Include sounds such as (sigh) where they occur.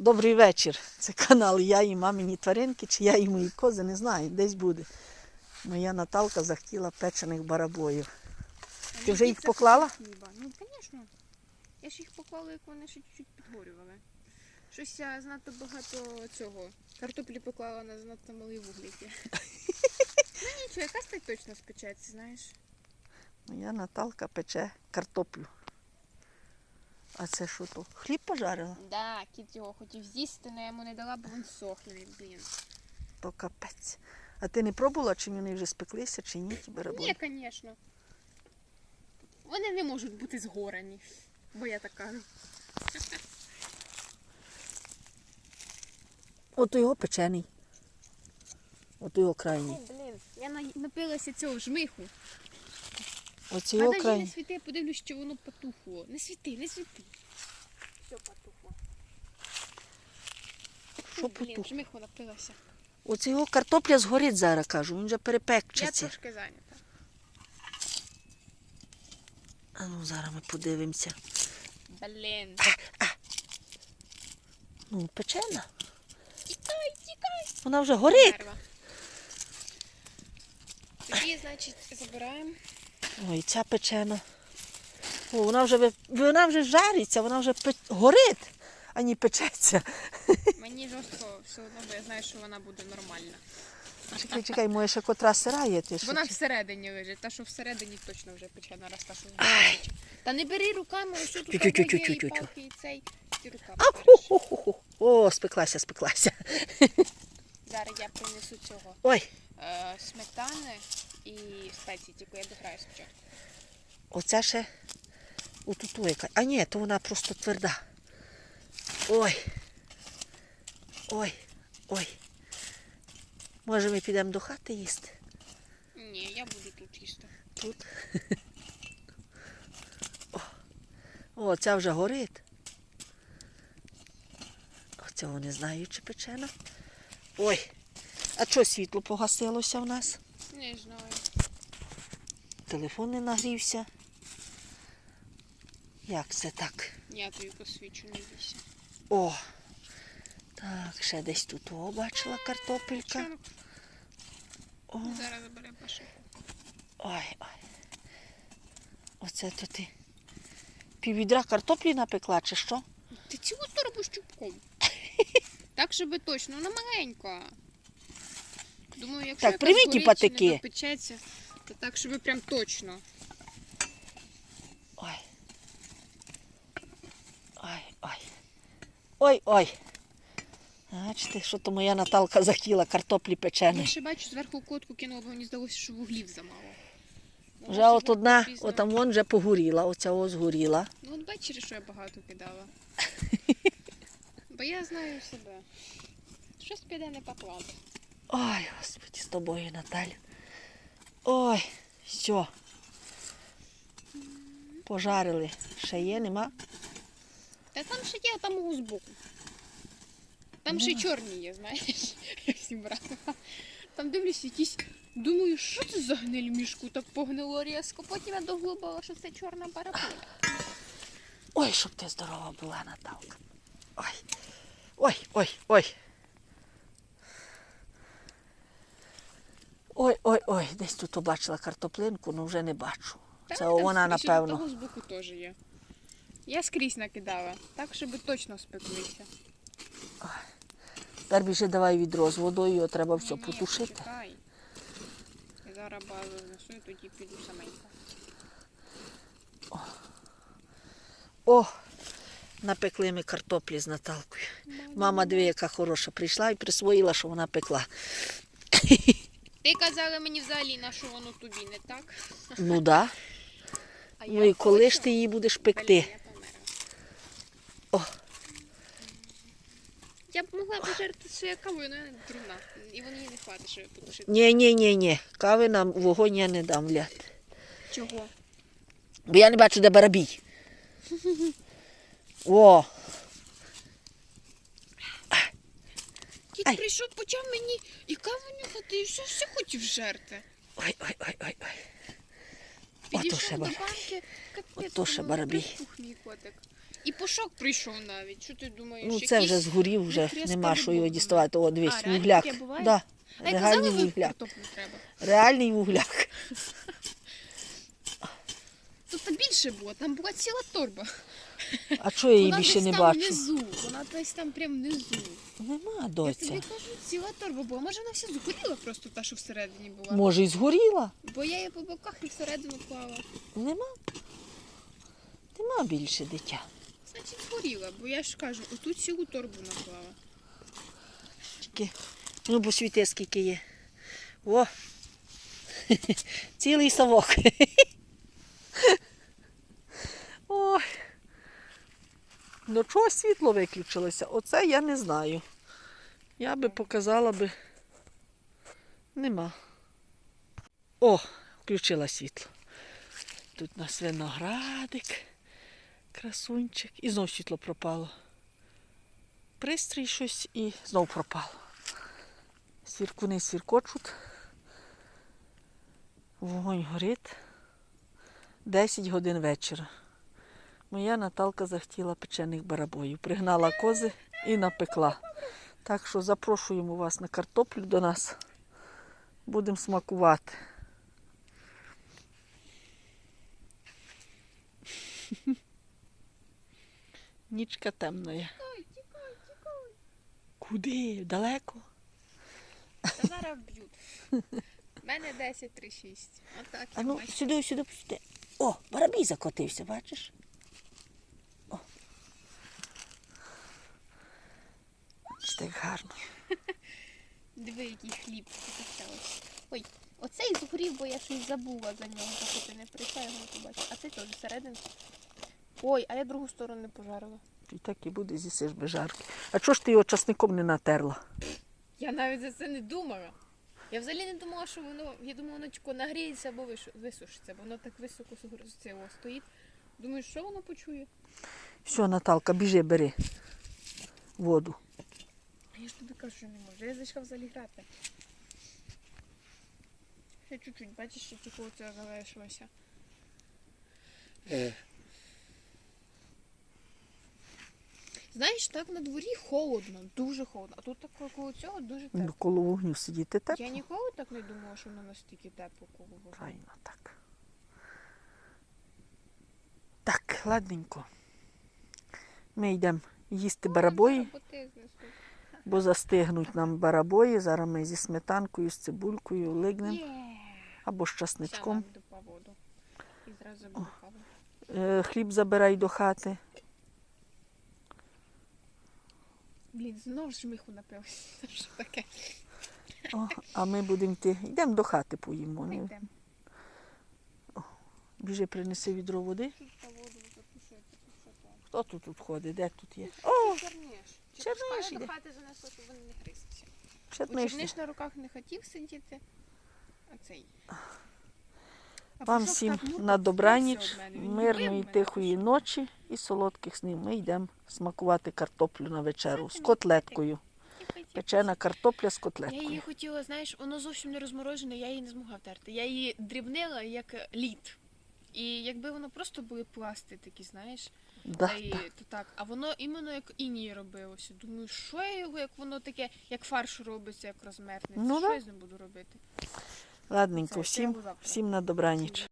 Добрий вечір. Це канал Я і мамині тваринки, чи я і мої кози, не знаю, десь буде. Моя Наталка захотіла печених барабоїв. Ти вже їх поклала? Хліба. Ну, звісно. Я ж їх поклала, як вони ще чуть-чуть підгорювали. Щось я занадто багато цього. Картоплі поклала на занадто малі вуглики. (laughs) ну нічого, якась так точно спечеться, знаєш. Моя Наталка пече картоплю. А це що то? Хліб пожарила? Да, кіт його хотів з'їсти, але я йому не дала, бо він сохне, блін. То капець. А ти не пробувала, чи вони вже спеклися, чи ні, ті барабої? Ні, звісно. Вони не можуть бути згорені, бо я так кажу. (laughs) Ото його печений. Ото його крайній. Блін, я напилася цього жмиху. Оце А його навіть не світи, я подивлюсь, що воно потухло. Не світи, не світи. Все потухло. Що Блін, потухло? жмиху напилася. Оце його картопля згорить зараз, кажу. Він вже Я перепекчиться. трошки зайнята. А ну зараз ми подивимося. Блін. Ну, печена. Тікай, тікай. Вона вже горить. Тоді, значить, забираємо. Ой, ця печена. О, вона вже, вона вже жариться, вона вже пе... горить, а не печеться. (laughs) Мені жорстко все одно, бо я знаю, що вона буде нормальна. Чекай, чекай, моя ще котра сира є. Ти що? Вона всередині лежить. Та, що всередині точно вже печена, раз та, що вбачить. Та не бери руками, ось тут є і палки, і цей. Ти руками. О, спеклася, спеклася. (laughs) Зараз я принесу цього. Ой, Е, сметани і спеції, тільки я дограю спочатку. оця ще отуту яка. А ні, то вона просто тверда. Ой. Ой, ой. Може ми підемо до хати їсти? Ні, я буду тут їсти. Тут. (laughs) О, ця вже горить. Оцього не знаю, чи печена. Ой, а що світло погасилося в нас? Не знаю. Телефон не нагрівся. Як це так? Я тобі посвічу, не бійся. О! Так, ще десь тут о, бачила картопелька. О, зараз заберемо пашику. ой, ой. Оце то ти. Піввідра картоплі напекла, чи що? Ти цього то робиш чубком. (laughs) Так, щоб точно, вона маленька. Думаю, якщо Так, привіт, патики. не допечеться, то так, щоб прям точно. Ой. Ой, ой. Ой, ой. Бачите, що то моя Наталка захотіла картоплі Я ще бачу, зверху котку кинула, бо мені здалося, що вуглів замало. Вже от одна, пізно. отам вон вже погоріла, оця ось згоріла. Ну от бачиш, що я багато кидала. (laughs) Бо я знаю себе. Щось піде не по плану. Ой, господи, з тобою, Наталю. Ой, все. Пожарили. Ще є, нема? Та там ще є, там у збоку. Там ще й чорні є, знаєш, (laughs) як зібрала. Там дивлюсь якісь. Думаю, що це за гниль в мішку так погнило різко. Потім я доглубала, що це чорна бараболя. Ой, щоб ти здорова була, Наталка. Ой, ой, ой, ой. Ой, ой, ой, десь тут побачила картоплинку, але вже не бачу. Це там вона, напевно. Того збоку теж є. Я скрізь накидала, так, щоб точно спеклися. Тепер біжи давай відро з водою, його треба все Ні-ні, потушити. почекай. Я зараз базу знесу і тоді піду саменька. О, напекли ми картоплі з Наталкою. Мама диви, яка хороша, прийшла і присвоїла, що вона пекла. Ти казала мені взагалі, на що воно тобі не так. Ну да. А Ну і коли хочу. ж ти її будеш Блін, пекти? я померла. О. Я б могла пожерти своєю кавою, але я не дурна. І вони їй не хватить, щоб потушити. Ні, ні, ні, ні. Кави нам вогонь я не дам ляти. Чого? Бо я не бачу, де барабій. О, (laughs) Кіт Ай. прийшов, почав мені і каву нюхати, і все, все хотів жерти. ой, ой, ой, ой, ой. Ото ще Підійшов до банки, капець, Ото ще думаю, барабій. припух мій котик. І пушок прийшов навіть. Що ти думаєш? Ну, це якийсь- вже згорів, вже нема що його діставати. О, дивись, А, реально вугляк. таке буває? Да, А я реальний вугляк. картоплю треба. Реальний вугляк. (laughs) Тут та більше було, там була ціла торба. А чого я її Вона більше десь не там бачу? внизу. Вона десь там прям внизу. Нема, Я доця. тобі кажу, ціла торба була. Може вона вся згоріла просто та, що всередині була. Може, і згоріла? Бо я її по боках і всередину клала. Нема. Нема більше дитя. Значить згоріла, бо я ж кажу, отут цілу торбу наклала. Тільки, ну, бо світе скільки є. О! (laughs) Цілий совок. (laughs) Ой. Ну чого світло виключилося? Оце я не знаю. Я би показала би. Нема. О, включила світло. Тут у нас виноградик, красунчик. І знов світло пропало. Пристрій щось і знов пропало. Свіркуни свіркочуть. Вогонь горить. 10 годин вечора. Моя Наталка захотіла печених барабоїв. Пригнала кози і напекла. Так що запрошуємо вас на картоплю до нас. Будемо смакувати. (laughs) Нічка темна. Куди? Далеко? Та зараз б'ють. У мене 10-3-6. Отак. А ну, сюди, сюди, сюди. О, барабій закотився, бачиш? Бачите, як гарно. (laughs) Диви, який хліб захищалось. Ой, оцей згорів, бо я щось забула за нього, поки ти не прийшла, я його не побачила. А ти теж всередину. Ой, а я другу сторону не пожарила. І так і буде з'їсиш без жарки. А чого ж ти його часником не натерла? Я навіть за це не думала. Я взагалі не думала, що воно, я думала, воно тільки нагріється або висушиться, бо воно так високо цього стоїть. Думаю, що воно почує? Все, Наталка, біжи, бери воду. Кажу, що не можу. Я зайшла взагалі грати. Ще чуть-чуть, бачиш, що тільки оце залишилося. Знаєш, так на дворі холодно, дуже холодно. А тут так коло цього дуже Ну, тепло. коло вогню сидіти тепло. Я ніколи так не думала, що воно настільки тепло коло вогню. Правильно так. Так, ладненько. Ми йдемо їсти барабої, Бо ти знесу. Бо застигнуть нам барабої. Зараз ми зі сметанкою, з цибулькою лигнемо або з часничком. Е, Хліб забирай до хати. Блін, знову ж миху напився. (laughs) Що таке? О, а ми будемо йти. Йдемо до хати поїмо. Ми йдемо. Біжи, принеси відро води. Хто тут, тут ходить? Де тут є? О, Черниш. Черниш до хати занесло, щоб вони не гризлися. Бо черниш. Черниш на руках не хотів сидіти, а цей. А Вам всім так на добраніч, мене. Він мирної, мене, тихої ночі і солодких снів. Ми йдемо смакувати картоплю на вечеру з котлеткою. Печена картопля з Я її котлеткою. хотіла, знаєш, воно зовсім не розморожене, я її не змогла втерти. Я її дрібнила як лід. І якби воно просто були пласти такі, знаєш, Да, та й, да. то так. А воно іменно як інії робилося. Думаю, що я його, як воно таке, як фарш робиться, як розмернеться. Ну що да. я з ним буду робити? Ладненько, Це, всім, всім на добраніч.